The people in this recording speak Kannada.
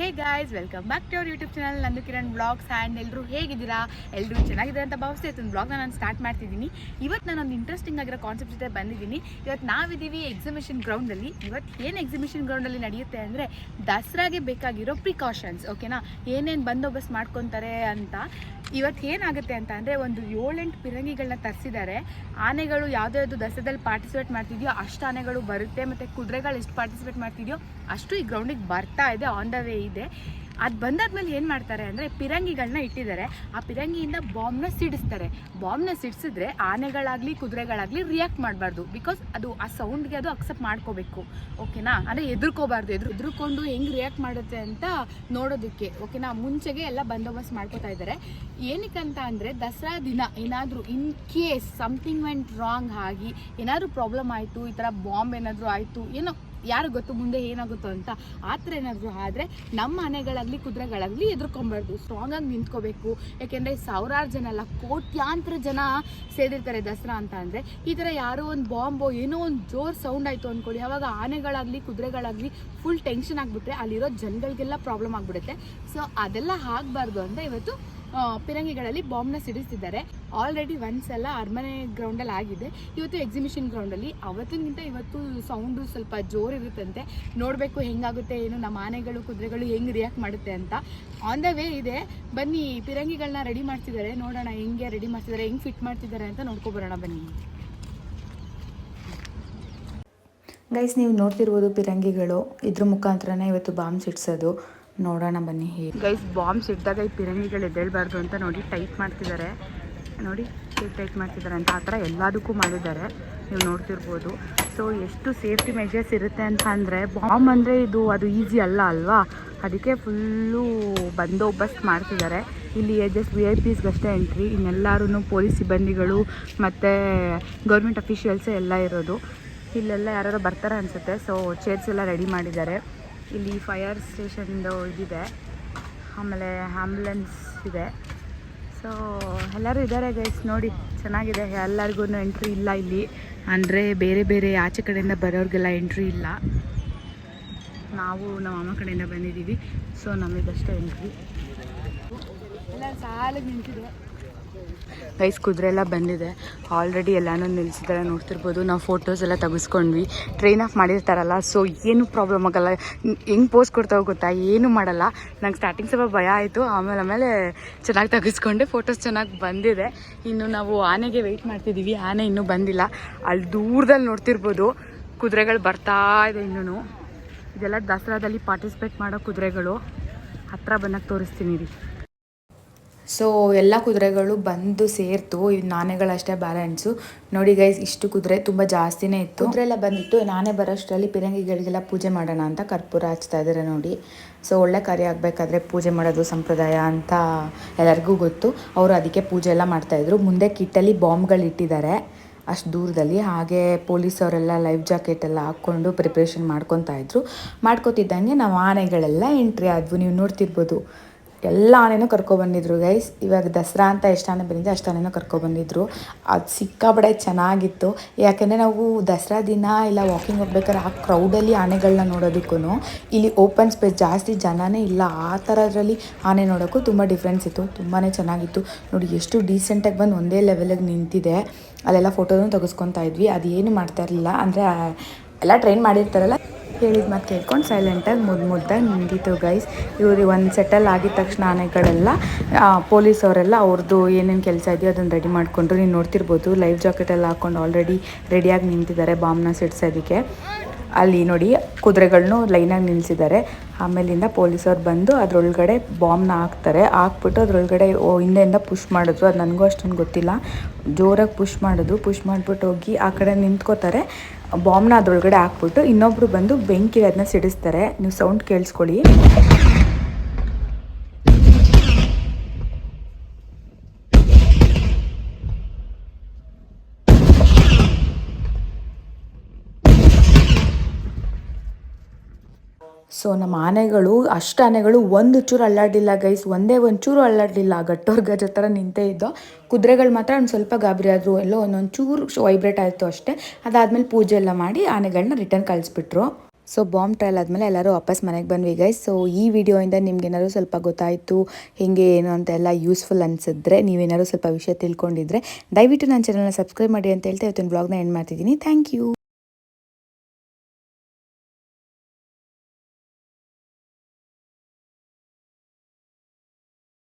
Hey guys welcome back to our YouTube channel Nandu Kiran blogs and ಎಲ್ಲರೂ ಹೇಗಿದ್ದೀರಾ? ಎಲ್ಲರೂ ಚೆನ್ನಾಗಿದೆ ಅಂತ ಭಾವಿಸ್ತಾ ಇತ್ತು ಬ್ಲಾಗ್ನ ನಾನು ಸ್ಟಾರ್ಟ್ ಮಾಡ್ತಿದ್ದೀನಿ. ಇವತ್ತು ನಾನು ಒಂದು ಇಂಟ್ರೆಸ್ಟಿಂಗ್ ಆಗಿರೋ ಕಾನ್ಸೆಪ್ಟ್ ಜೊತೆ ಬಂದಿದ್ದೀನಿ. ಇವತ್ತು ನಾವಿದ್ದೀವಿ ಎಕ್ಸಿಬಿಷನ್ ಗ್ರೌಂಡಲ್ಲಿ ಇವತ್ತು ಏನು ಎಕ್ಸಿಬಿಷನ್ ಗ್ರೌಂಡಲ್ಲಿ ನಡೆಯುತ್ತೆ ಅಂದರೆ ದಸರಾಗೆ ಬೇಕಾಗಿರೋ ಪ್ರಿಕಾಷನ್ಸ್ ಓಕೆನಾ ಏನೇನು ಬಂದೋಬಸ್ತ್ ಮಾಡ್ಕೊತಾರೆ ಅಂತ. ಇವತ್ತು ಏನಾಗುತ್ತೆ ಅಂತ ಅಂದರೆ ಒಂದು ಏಳೆಂಟು ಪಿರಂಗಿಗಳನ್ನ ತರಿಸಿದ್ದಾರೆ. ಆನೆಗಳು ಯಾವುದ್ಯಾವುದು ದಸರಾದಲ್ಲಿ ಪಾರ್ಟಿಸಿಪೇಟ್ ಮಾಡ್ತಿದೆಯೋ ಅಷ್ಟು ಆನೆಗಳು ಬರುತ್ತೆ, ಮತ್ತು ಕುದುರೆಗಳು ಎಷ್ಟು ಪಾರ್ಟಿಸಿಪೇಟ್ ಮಾಡ್ತಿದೆಯೋ ಅಷ್ಟು ಈ ಗ್ರೌಂಡಿಗೆ ಬರ್ತಾ ಇದೆ ಆನ್ ದ ವೇ ಇದೆ. ಅದು ಬಂದಾದ್ಮೇಲೆ ಏನು ಮಾಡ್ತಾರೆ ಅಂದರೆ ಪಿರಂಗಿಗಳನ್ನ ಇಟ್ಟಿದ್ದಾರೆ. ಆ ಪಿರಂಗಿಯಿಂದ ಬಾಂಬ್ನ ಸಿಡಿಸ್ತಾರೆ. ಬಾಂಬ್ನ ಸಿಡಿಸಿದ್ರೆ ಆನೆಗಳಾಗಲಿ, ಕುದುರೆಗಳಾಗಲಿ ರಿಯಾಕ್ಟ್ ಮಾಡಬಾರ್ದು. ಬಿಕಾಸ್ ಅದು ಆ ಸೌಂಡ್ಗೆ ಅದು ಅಕ್ಸೆಪ್ಟ್ ಮಾಡ್ಕೋಬೇಕು. ಓಕೆನಾ ಅಂದರೆ ಎದುರ್ಕೋಬಾರ್ದು. ಎದುರು ಎದುರ್ಕೊಂಡು ಹೆಂಗೆ ರಿಯಾಕ್ಟ್ ಮಾಡುತ್ತೆ ಅಂತ ನೋಡೋದಕ್ಕೆ. ಓಕೆನಾ ಮುಂಚೆಗೆ ಎಲ್ಲ ಬಂದೋಬಸ್ತ್ ಮಾಡ್ಕೋತಾ ಇದ್ದಾರೆ. ಏನಕ್ಕಂತ ಅಂದರೆ ದಸರಾ ದಿನ ಏನಾದರೂ in case something went wrong ಆಗಿ ಏನಾದರೂ ಪ್ರಾಬ್ಲಮ್ ಆಯಿತು, ಈ ಥರ ಬಾಂಬ್ ಏನಾದರೂ ಆಯಿತು, ಏನೋ ಯಾರು ಗೊತ್ತು, ಮುಂದೆ ಏನಾಗುತ್ತೋ ಅಂತ ಆ ಥರ ಏನಾದರೂ ಆದರೆ ನಮ್ಮ ಮನೆಗಳಾಗಲಿ ಕುದುರೆಗಳಾಗಲಿ ಸ್ಟ್ರಾಂಗ್ ಸ್ಟ್ರಾಂಗಾಗಿ ನಿಂತ್ಕೋಬೇಕು. ಯಾಕೆಂದರೆ ಸಾವಿರಾರು ಜನ ಅಲ್ಲ, ಕೋಟ್ಯಾಂತರ ಜನ ಸೇರಿರ್ತಾರೆ ದಸರಾ ಅಂತ ಅಂದರೆ. ಈ ಥರ ಯಾರೋ ಒಂದು ಬಾಂಬೋ, ಏನೋ ಒಂದು ಜೋರು ಸೌಂಡ್ ಆಯಿತು ಅಂದ್ಕೊಳ್ಳಿ ಯಾವಾಗ ಆನೆಗಳಾಗಲಿ, ಕುದುರೆಗಳಾಗಲಿ ಫುಲ್ ಟೆನ್ಷನ್ ಆಗಿಬಿಟ್ರೆ ಅಲ್ಲಿರೋ ಜನಗಳಿಗೆಲ್ಲ ಪ್ರಾಬ್ಲಮ್ ಆಗಿಬಿಡುತ್ತೆ. ಸೊ ಅದೆಲ್ಲ ಆಗಬಾರ್ದು ಅಂತ ಇವತ್ತು ಪಿರಂಗಿಗಳಲ್ಲಿ ಬಾಂಬ್ನ ಸಿಡಿಸ್ತಿದ್ದಾರೆ ಆಲ್ರೆಡಿ ಒಂದ್ಸಲ ಅರಮನೆ ಗ್ರೌಂಡಲ್ಲಿ ಆಗಿದೆ. ಇವತ್ತು ಎಕ್ಸಿಬಿಷನ್ ಗ್ರೌಂಡಲ್ಲಿ ಅವತ್ತಿನಗಿಂತ ಇವತ್ತು ಸೌಂಡು ಸ್ವಲ್ಪ ಜೋರು ಇರುತ್ತಂತೆ. ನೋಡಬೇಕು ಹೆಂಗಾಗುತ್ತೆ, ಏನು, ನಮ್ಮ ಆನೆಗಳು, ಕುದುರೆಗಳು ಹೆಂಗೆ ರಿಯಾಕ್ಟ್ ಮಾಡುತ್ತೆ ಅಂತ. ಆನ್ ದ ವೇ ಇದೆ. ಬನ್ನಿ ಪಿರಂಗಿಗಳನ್ನ ರೆಡಿ ಮಾಡ್ತಿದ್ದಾರೆ. ನೋಡೋಣ ಹೆಂಗೆ ರೆಡಿ ಮಾಡ್ತಿದ್ದಾರೆ, ಹೆಂಗೆ ಫಿಟ್ ಮಾಡ್ತಿದ್ದಾರೆ ಅಂತ ನೋಡ್ಕೊಬರೋಣ ಬನ್ನಿ. ಗೈಸ್ ನೀವು ನೋಡ್ತಿರ್ಬೋದು ಪಿರಂಗಿಗಳು. ಇದ್ರ ಮುಖಾಂತರನೇ ಇವತ್ತು ಬಾಂಬ್ ಸಿಡ್ಸೋದು. ನೋಡೋಣ ಬನ್ನಿ ಹೇಗೆ. ಗೈಸ್ ಬಾಂಬ್ಸ್ ಇದ್ದಾಗ ಈ ಪಿರಂಗಿಗಳು ಎದ್ದೇಳಬಾರ್ದು ಅಂತ ನೋಡಿ ಟೈಟ್ ಮಾಡ್ತಿದ್ದಾರೆ. ನೋಡಿ ಟೈಟ್ ಮಾಡ್ತಿದ್ದಾರೆ ಅಂತ ಆ ಥರ ಎಲ್ಲದಕ್ಕೂ ಮಾಡಿದ್ದಾರೆ. ನೀವು ನೋಡ್ತಿರ್ಬೋದು. ಸೊ ಎಷ್ಟು ಸೇಫ್ಟಿ ಮೆಜರ್ಸ್ ಇರುತ್ತೆ ಅಂತ ಅಂದರೆ ಬಾಂಬ್ ಅಂದರೆ ಇದು ಅದು ಈಸಿ ಅಲ್ಲ ಅಲ್ವಾ? ಅದಕ್ಕೆ ಫುಲ್ಲು ಬಂದೋಬಸ್ತ್ ಮಾಡ್ತಿದ್ದಾರೆ. ಇಲ್ಲಿ ಜಸ್ಟ್ ವಿ ಐ ಪಿಸ್ಗಷ್ಟೇ ಎಂಟ್ರಿ ಇನ್ನೆಲ್ಲರೂ ಪೊಲೀಸ್ ಸಿಬ್ಬಂದಿಗಳು ಮತ್ತು ಗೌರ್ಮೆಂಟ್ ಅಫಿಷಿಯಲ್ಸೇ ಎಲ್ಲ ಇರೋದು. ಇಲ್ಲೆಲ್ಲ ಯಾರು ಬರ್ತಾರೆ ಅನಿಸುತ್ತೆ. ಸೊ ಚೇರ್ಸ್ ಎಲ್ಲ ರೆಡಿ ಮಾಡಿದ್ದಾರೆ. ಇಲ್ಲಿ ಫೈರ್ ಸ್ಟೇಷನ್ದು ಇದಿದೆ ಆಮೇಲೆ ಆ್ಯಂಬುಲೆನ್ಸ್ ಇದೆ. ಸೊ ಎಲ್ಲರೂ ಇದ್ದಾರೆ ಗೈಸ್ ನೋಡಿ, ಚೆನ್ನಾಗಿದೆ. ಎಲ್ಲರಿಗೂ ಎಂಟ್ರಿ ಇಲ್ಲ ಇಲ್ಲಿ. ಅಂದರೆ ಬೇರೆ ಬೇರೆ ಆಚೆ ಕಡೆಯಿಂದ ಬರೋರಿಗೆಲ್ಲ ಎಂಟ್ರಿ ಇಲ್ಲ. ನಾವು ನಮ್ಮ ಅಮ್ಮ ಕಡೆಯಿಂದ ಬಂದಿದ್ದೀವಿ. ಸೊ ನಮಗಷ್ಟೇ ಎಂಟ್ರಿ ಎಲ್ಲ ಸಾಲಿಗೆ ನಿಂತಿದೆ. ಗೈಸ್ ಕುದುರೆ ಎಲ್ಲ ಬಂದಿದೆ. ಆಲ್ರೆಡಿ ಎಲ್ಲನೂ ನಿಲ್ಲಿಸಿದ್ದಾರೆ ನೋಡ್ತಿರ್ಬೋದು. ನಾವು ಫೋಟೋಸ್ ಎಲ್ಲ ತೆಗೆಸ್ಕೊಂಡ್ವಿ. ಟ್ರೈನ್ ಆಫ್ ಮಾಡಿರ್ತಾರಲ್ಲ ಸೊ ಏನು ಪ್ರಾಬ್ಲಮ್ ಆಗಲ್ಲ. ಹೆಂಗೆ ಪೋಸ್ ಕೊಡ್ತಾವೆ ಗೊತ್ತಾ? ಏನು ಮಾಡಲ್ಲ. ನಂಗೆ ಸ್ಟಾರ್ಟಿಂಗ್ ಸ್ವಲ್ಪ ಭಯ ಆಯಿತು. ಆಮೇಲೆ ಆಮೇಲೆ ಚೆನ್ನಾಗಿ ತೆಗೆಸ್ಕೊಂಡೆ. ಫೋಟೋಸ್ ಚೆನ್ನಾಗಿ ಬಂದಿದೆ. ಇನ್ನು ನಾವು ಆನೆಗೆ ವೆಯ್ಟ್ ಮಾಡ್ತಿದ್ದೀವಿ ಆನೆ ಇನ್ನೂ ಬಂದಿಲ್ಲ. ಅಲ್ಲಿ ದೂರದಲ್ಲಿ ನೋಡ್ತಿರ್ಬೋದು. ಕುದುರೆಗಳು ಬರ್ತಾ ಇದೆ ಇನ್ನೂ ಇದೆಲ್ಲ ದಸರಾದಲ್ಲಿ ಪಾರ್ಟಿಸಿಪೇಟ್ ಮಾಡೋ ಕುದುರೆಗಳು. ಹತ್ತಿರ ಬಂದಾಗ ತೋರಿಸ್ತೀನಿ ರೀ. ಸೊ ಎಲ್ಲ ಕುದುರೆಗಳು ಬಂದು ಸೇರ್ತು, ಇವು ನಾನೆಗಳಷ್ಟೇ ಬ್ಯಾಲೆನ್ಸು ನೋಡಿ ಗೈಸ್ ಇಷ್ಟು ಕುದುರೆ ತುಂಬ ಜಾಸ್ತಿನೇ ಇತ್ತು. ಕುದುರೆ ಎಲ್ಲ ಬಂದಿತ್ತು, ನಾನೇ ಬರೋಷ್ಟರಲ್ಲಿ ಪಿರಂಗಿಗಳಿಗೆಲ್ಲ ಪೂಜೆ ಮಾಡೋಣ ಅಂತ ಕರ್ಪೂರ ಹಚ್ತಾ ಇದ್ದಾರೆ ನೋಡಿ. ಸೊ ಒಳ್ಳೆ ಕಾರ್ಯ ಆಗಬೇಕಾದ್ರೆ ಪೂಜೆ ಮಾಡೋದು ಸಂಪ್ರದಾಯ ಅಂತ ಎಲ್ಲರಿಗೂ ಗೊತ್ತು. ಅವರು ಅದಕ್ಕೆ ಪೂಜೆ ಎಲ್ಲ ಮಾಡ್ತಾಯಿದ್ರು ಮುಂದೆ ಕಿಟ್ಟಲ್ಲಿ ಬಾಂಬ್ಗಳು ಇಟ್ಟಿದ್ದಾರೆ ಅಷ್ಟು ದೂರದಲ್ಲಿ. ಹಾಗೆ ಪೊಲೀಸವರೆಲ್ಲ ಲೈಫ್ ಜಾಕೆಟ್ ಎಲ್ಲ ಹಾಕ್ಕೊಂಡು ಪ್ರಿಪ್ರೇಷನ್ ಮಾಡ್ಕೊತಾ ಇದ್ರು. ಮಾಡ್ಕೊತಿದ್ದಂಗೆ ನಾವು ಆನೆಗಳೆಲ್ಲ ಎಂಟ್ರಿ ಆದ್ವು. ನೀವು ನೋಡ್ತಿರ್ಬೋದು. ಎಲ್ಲ ಆನೆನೂ ಕರ್ಕೊಬಂದಿದ್ರು ಗೈಸ್ ಇವಾಗ ದಸರಾ ಅಂತ ಎಷ್ಟು ಆನೆ ಬಂದಿದೆ ಅಷ್ಟು ಆನೆನೂ ಕರ್ಕೊಬಂದಿದ್ರು ಅದು ಸಿಕ್ಕಾಬಡೆ ಚೆನ್ನಾಗಿತ್ತು. ಯಾಕೆಂದರೆ ನಾವು ದಸರಾ ದಿನ ಇಲ್ಲ ವಾಕಿಂಗ್ ಹೋಗ್ಬೇಕಾದ್ರೆ ಆ ಕ್ರೌಡಲ್ಲಿ ಆನೆಗಳನ್ನ ನೋಡೋದಕ್ಕೂ ಇಲ್ಲಿ ಓಪನ್ ಸ್ಪೇಸ್ ಜಾಸ್ತಿ ಜನನೇ ಇಲ್ಲ. ಆ ಥರದ್ರಲ್ಲಿ ಆನೆ ನೋಡೋಕ್ಕೂ ತುಂಬ ಡಿಫ್ರೆನ್ಸ್ ಇತ್ತು. ತುಂಬಾ ಚೆನ್ನಾಗಿತ್ತು. ನೋಡಿ, ಎಷ್ಟು ಡೀಸೆಂಟಾಗಿ ಬಂದು ಒಂದೇ ಲೆವೆಲಿಗೆ ನಿಂತಿದೆ. ಅಲ್ಲೆಲ್ಲ ಫೋಟೋನು ತೆಗೆಸ್ಕೊತಾ ಇದ್ವಿ. ಅದೇನು ಮಾಡ್ತಾ ಇರಲಿಲ್ಲ. ಅಂದರೆ ಎಲ್ಲ ಟ್ರೈನ್ ಮಾಡಿರ್ತಾರಲ್ಲ? ಹೇಳಿದ ಮಾತು ಕೇಳ್ಕೊಂಡು ಸೈಲೆಂಟಾಗಿ ಮುದ್ದು ಮುದ್ದಾಗಿ ನಿಂತಿತ್ತು ಗೈಸ್ ಇವ್ರಿಗೆ ಒಂದು ಸೆಟಲ್ ಆಗಿದ ತಕ್ಷಣ ಆನೆಗಳೆಲ್ಲ ಪೊಲೀಸ್ ಅವರೆಲ್ಲ ಅವ್ರದ್ದು ಏನೇನು ಕೆಲಸ ಇದೆಯೋ ಅದನ್ನು ರೆಡಿ ಮಾಡಿಕೊಂಡ್ರು. ನೀವು ನೋಡ್ತಿರ್ಬೋದು ಲೈಫ್ ಜಾಕೆಟ್ ಎಲ್ಲ ಹಾಕ್ಕೊಂಡು ಆಲ್ರೆಡಿ ರೆಡಿಯಾಗಿ ನಿಂತಿದ್ದಾರೆ ಬಾಂಬ್ನ ಸಿಡ್ಸೋದಕ್ಕೆ. ಅಲ್ಲಿ ನೋಡಿ ಕುದುರೆಗಳನ್ನೂ ಲೈನಾಗಿ ನಿಲ್ಲಿಸಿದ್ದಾರೆ ಆಮೇಲಿಂದ ಪೊಲೀಸವ್ರು ಬಂದು ಅದರೊಳಗಡೆ ಬಾಂಬ್ನ ಹಾಕ್ತಾರೆ. ಹಾಕ್ಬಿಟ್ಟು ಅದರೊಳಗಡೆ ಹಿಂದೆಯಿಂದ ಪುಷ್ ಮಾಡಿದ್ರು. ಅದು ನನಗೂ ಅಷ್ಟೊಂದು ಗೊತ್ತಿಲ್ಲ. ಜೋರಾಗಿ ಪುಷ್ ಮಾಡಿದ್ರು. ಪುಷ್ ಮಾಡಿಬಿಟ್ಟು ಹೋಗಿ ಆ ಕಡೆ ನಿಂತ್ಕೋತಾರೆ. ಬಾಂಬ್ನ ಅದರೊಳಗಡೆ ಹಾಕ್ಬಿಟ್ಟು ಇನ್ನೊಬ್ರು ಬಂದು ಬೆಂಕಿ ಅದನ್ನ ಸಿಡಿಸ್ತಾರೆ. ನೀವು ಸೌಂಡ್ ಕೇಳಿಸ್ಕೊಳ್ಳಿ. ಸೊ ನಮ್ಮ ಆನೆಗಳು, ಅಷ್ಟು ಆನೆಗಳು ಒಂದು ಚೂರು ಅಲ್ಲಾಡಲಿಲ್ಲ ಗೈಸ್ ಒಂದೇ ಒಂದು ಚೂರು ಅಲ್ಲಾಡಲಿಲ್ಲ. ಗಟ್ಟೋರ್ ಗಜ ಥರ ನಿಂತೇ ಇದ್ದೋ. ಕುದುರೆಗಳು ಮಾತ್ರ ಒಂದು ಸ್ವಲ್ಪ ಗಾಬರಿ ಆದರು ಎಲ್ಲೋ ಒಂದೊಂದು ಚೂರು ವೈಬ್ರೇಟ್ ಆಯಿತು ಅಷ್ಟೇ. ಅದಾದಮೇಲೆ ಪೂಜೆ ಎಲ್ಲ ಮಾಡಿ ಆನೆಗಳನ್ನ ರಿಟರ್ನ್ ಕಳಿಸ್ಬಿಟ್ರು. ಸೊ ಬಾಂಬ್ ಟ್ರಯಲ್ ಆದಮೇಲೆ ಎಲ್ಲರೂ ವಾಪಸ್ ಮನೆಗೆ ಬಂದ್ವಿ ಗೈಸ್ ಸೊ ಈ ವಿಡಿಯೋಯಿಂದ ನಿಮ್ಗೆ ಏನಾದ್ರು ಸ್ವಲ್ಪ ಗೊತ್ತಾಯಿತು, ಹೇಗೆ, ಏನು ಅಂತ ಎಲ್ಲ ಯೂಸ್ಫುಲ್ ಅನಿಸಿದ್ರೆ, ನೀವೇನಾದ್ರು ಸ್ವಲ್ಪ ವಿಷಯ ತಿಳ್ಕೊಂಡಿದ್ರೆ, ದಯವಿಟ್ಟು ನನ್ನ ಚಾನಲ್ನ ಸಬ್ಸ್ಕ್ರೈಬ್ ಮಾಡಿ ಅಂತ ಹೇಳ್ತಾ ಇವತ್ತಿನ ಬ್ಲಾಗ್ನ ಎಂಡ್ ಮಾಡ್ತಿದ್ದೀನಿ. Thank you